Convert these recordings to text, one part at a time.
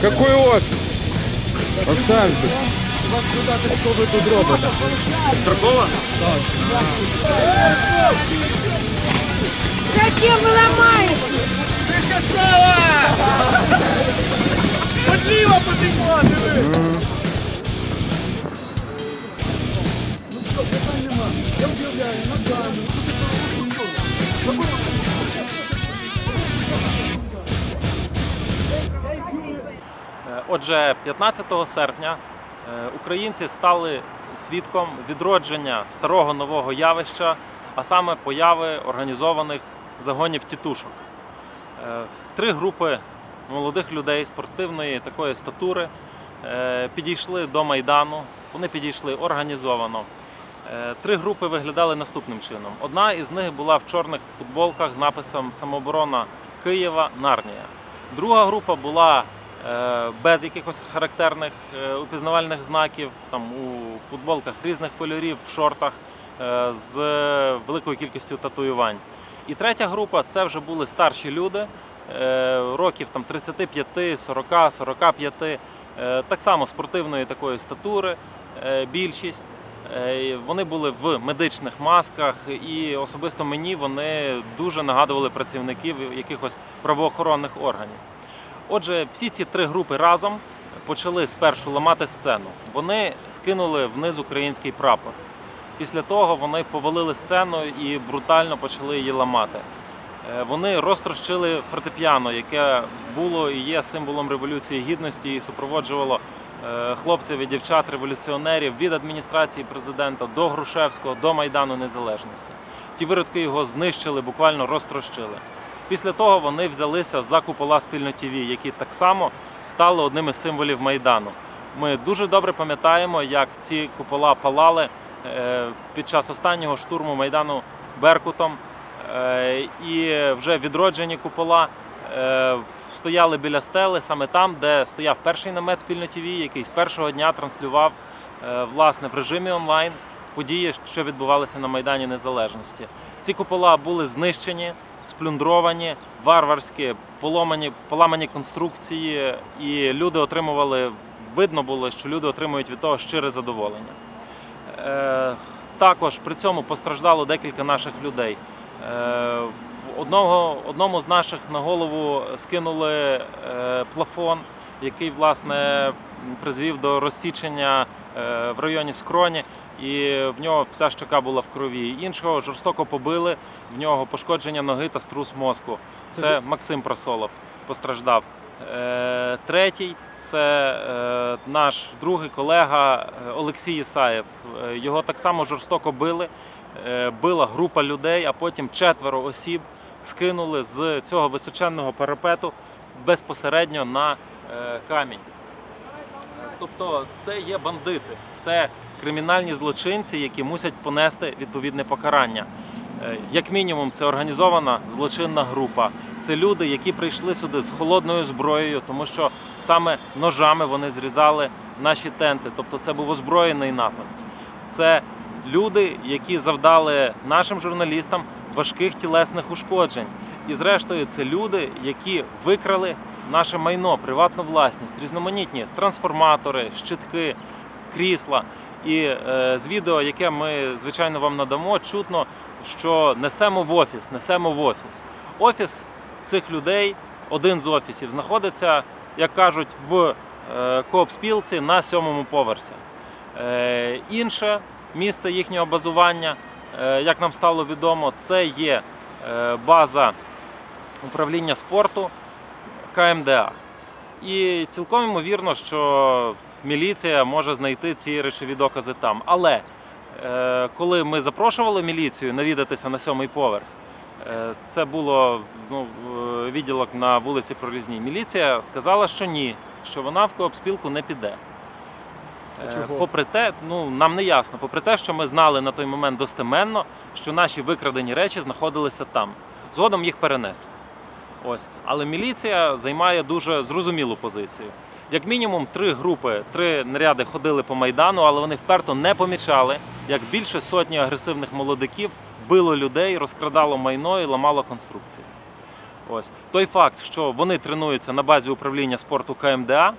Какой офис? Оставь. У вас куда далеко вы тут робите? Строкова? Так. Зачем вы ломаете? Тихо справа! Подлива потекла, диви! Ну що, питань нема. Я Отже, 15 серпня е, українці стали свідком відродження старого нового явища, а саме появи організованих загонів тітушок. Е, Три групи молодих людей спортивної такої статури е, підійшли до Майдану. Вони підійшли організовано. Три групи виглядали наступним чином. Одна із них була в чорних футболках з написом Самооборона Києва Нарнія. Друга група була без якихось характерних е, упізнавальних знаків, там у футболках різних кольорів, в шортах е, з великою кількістю татуювань. І третя група це вже були старші люди, е, років там 35, 40, 45, е, так само спортивної такої статури, е, більшість. Е, Вони були в медичних масках, і особисто мені вони дуже нагадували працівників якихось правоохоронних органів. Отже, всі ці три групи разом почали спершу ламати сцену. Вони скинули вниз український прапор. Після того вони повалили сцену і брутально почали її ламати. Е, Вони розтрощили фортепіано, яке було і є символом революції гідності і супроводжувало е, хлопців і дівчат революціонерів від адміністрації президента до Грушевського до Майдану Незалежності. Ті виродки його знищили, буквально розтрощили. Після того вони взялися за купола спільно ТВ, які так само стали одним із символів Майдану. Ми дуже добре пам'ятаємо, як ці купола палали е, під час останнього штурму Майдану Беркутом. Е, І вже відроджені купола е, стояли біля стели, саме там, де стояв перший намет спільно ТВ, який з першого дня транслював власне в режимі онлайн події, що відбувалися на Майдані Незалежності. Ці купола були знищені, сплюндровані, варварські, поломані, поламані конструкції, і люди отримували. Видно було, що люди отримують від того щире задоволення. Е, також при цьому постраждало декілька наших людей. Е, одного, одному з наших на голову скинули е, плафон, який власне призвів до розсічення е, в районі скроні, і в нього вся щока була в крові. Іншого жорстоко побили, в нього пошкодження ноги та струс мозку. Це Максим Просолов постраждав. Е, Третій це е, наш другий колега е, Олексій Ісаєв. Його так само жорстоко били. Била група людей, а потім четверо осіб скинули з цього височенного парапету безпосередньо на камінь. Тобто це є бандити, це кримінальні злочинці, які мусять понести відповідне покарання. Е, Як мінімум, це організована злочинна група. Це люди, які прийшли сюди з холодною зброєю, тому що саме ножами вони зрізали наші тенти. Тобто це був озброєний напад. Це люди, які завдали нашим журналістам важких тілесних ушкоджень. І зрештою, це люди, які викрали наше майно, приватну власність, різноманітні трансформатори, щитки, крісла. І е, з відео, яке ми звичайно вам надамо, чутно, що несемо в офіс, несемо в офіс. Офіс цих людей, один з офісів, знаходиться, як кажуть, в е, коопспілці на сьомому поверсі. Е, інше місце їхнього базування, е, як нам стало відомо, це є е, база управління спорту КМДА. І цілком ймовірно, що міліція може знайти ці речові докази там. Але е, коли ми запрошували міліцію навідатися на сьомий поверх, е, це було ну, відділок на вулиці Прорізній. Міліція сказала, що ні, що вона в коопспілку не піде. Е, Чого? Попри те, ну нам не ясно, попри те, що ми знали на той момент достеменно, що наші викрадені речі знаходилися там. Згодом їх перенесли. Ось, але міліція займає дуже зрозумілу позицію. Як мінімум, три групи, три наряди ходили по майдану, але вони вперто не помічали, як більше сотні агресивних молодиків било людей, розкрадало майно і ламало конструкції. Ось той факт, що вони тренуються на базі управління спорту КМДА,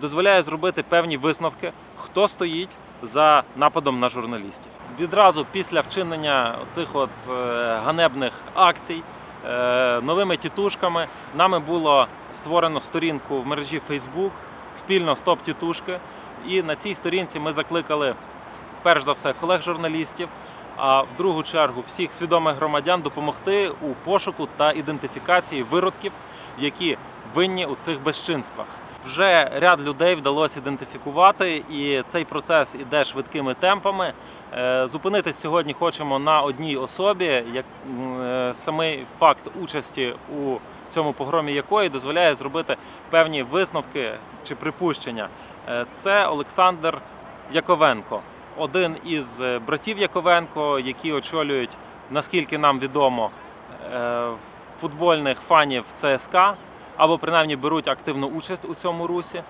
дозволяє зробити певні висновки, хто стоїть за нападом на журналістів. Відразу після вчинення цих от е, ганебних акцій новими тітушками нами було створено сторінку в мережі Facebook спільно стоп тітушки. І на цій сторінці ми закликали перш за все колег журналістів, а в другу чергу всіх свідомих громадян допомогти у пошуку та ідентифікації виродків, які винні у цих безчинствах. Вже ряд людей вдалося ідентифікувати, і цей процес іде швидкими темпами. Е, Зупинитись сьогодні хочемо на одній особі, як е, самий факт участі у цьому погромі якої дозволяє зробити певні висновки чи припущення. Е, Це Олександр Яковенко, один із братів Яковенко, які очолюють, наскільки нам відомо, футбольних фанів ЦСКА або принаймні беруть активну участь у цьому русі.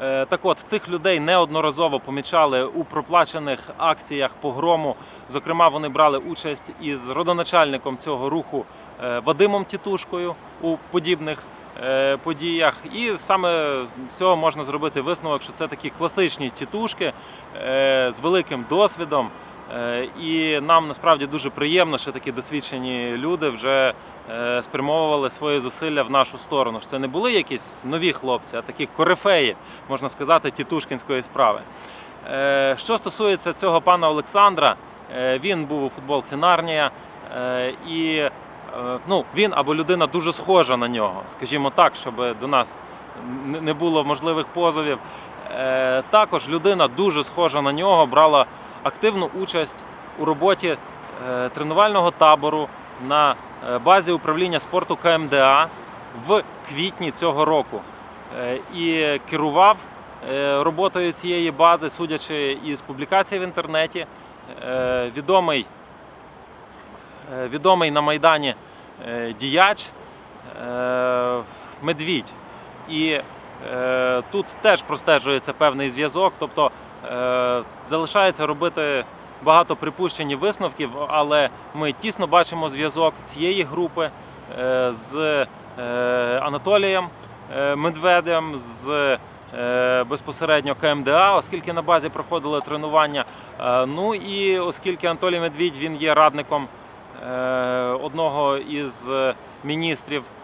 Е, Так от цих людей неодноразово помічали у проплачених акціях погрому. Зокрема, вони брали участь із родоначальником цього руху е, Вадимом Тітушкою у подібних е, подіях. І саме з цього можна зробити висновок, що це такі класичні тітушки з великим досвідом. Е, І нам насправді дуже приємно, що такі досвідчені люди вже е, спрямовували свої зусилля в нашу сторону. Що це не були якісь нові хлопці, а такі корифеї, можна сказати, тітушкінської справи. Е, Що стосується цього пана Олександра, він був у футболці Нарнія, і ну, він або людина дуже схожа на нього, скажімо так, щоб до нас не- було можливих позовів. Також людина дуже схожа на нього, брала активну участь у роботі е, тренувального табору на е, базі управління спорту КМДА в квітні цього року Е, і керував роботою цієї бази, судячи із публікацій в інтернеті, відомий, відомий на Майдані діяч Медвідь. І тут теж простежується певний зв'язок, тобто залишається робити багато припущень і висновків, але ми тісно бачимо зв'язок цієї групи е, з е, Анатолієм е, Медведем, з е, безпосередньо КМДА, оскільки на базі проходили тренування. Е, Ну і оскільки Анатолій Медвідь він є радником е, одного із е, міністрів е,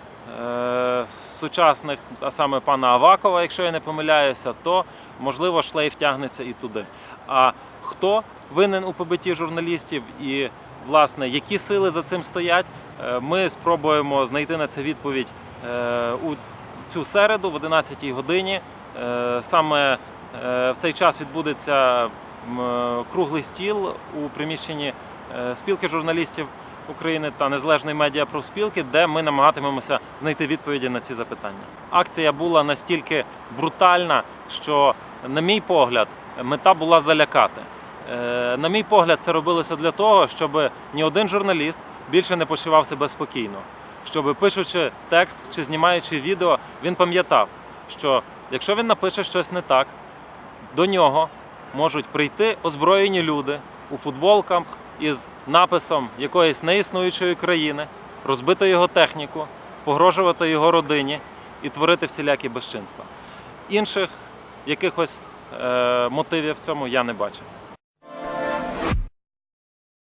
сучасних, а саме пана Авакова, якщо я не помиляюся, то можливо шлейф тягнеться і туди. А хто винен у побитті журналістів і власне які сили за цим стоять, е, ми спробуємо знайти на це відповідь е, у цю середу в 11-й годині. Е, Саме е, в цей час відбудеться е, круглий стіл у приміщенні е, спілки журналістів України та незалежної медіа профспілки, де ми намагатимемося знайти відповіді на ці запитання. Акція була настільки брутальна, що, на мій погляд, мета була залякати. Е, На мій погляд, це робилося для того, щоб ні один журналіст більше не почував себе спокійно. Щоб пишучи текст чи знімаючи відео, він пам'ятав, що якщо він напише щось не так, до нього можуть прийти озброєні люди у футболках із написом якоїсь неіснуючої країни, розбити його техніку, погрожувати його родині і творити всілякі безчинства. Інших якихось е, мотивів в цьому я не бачу.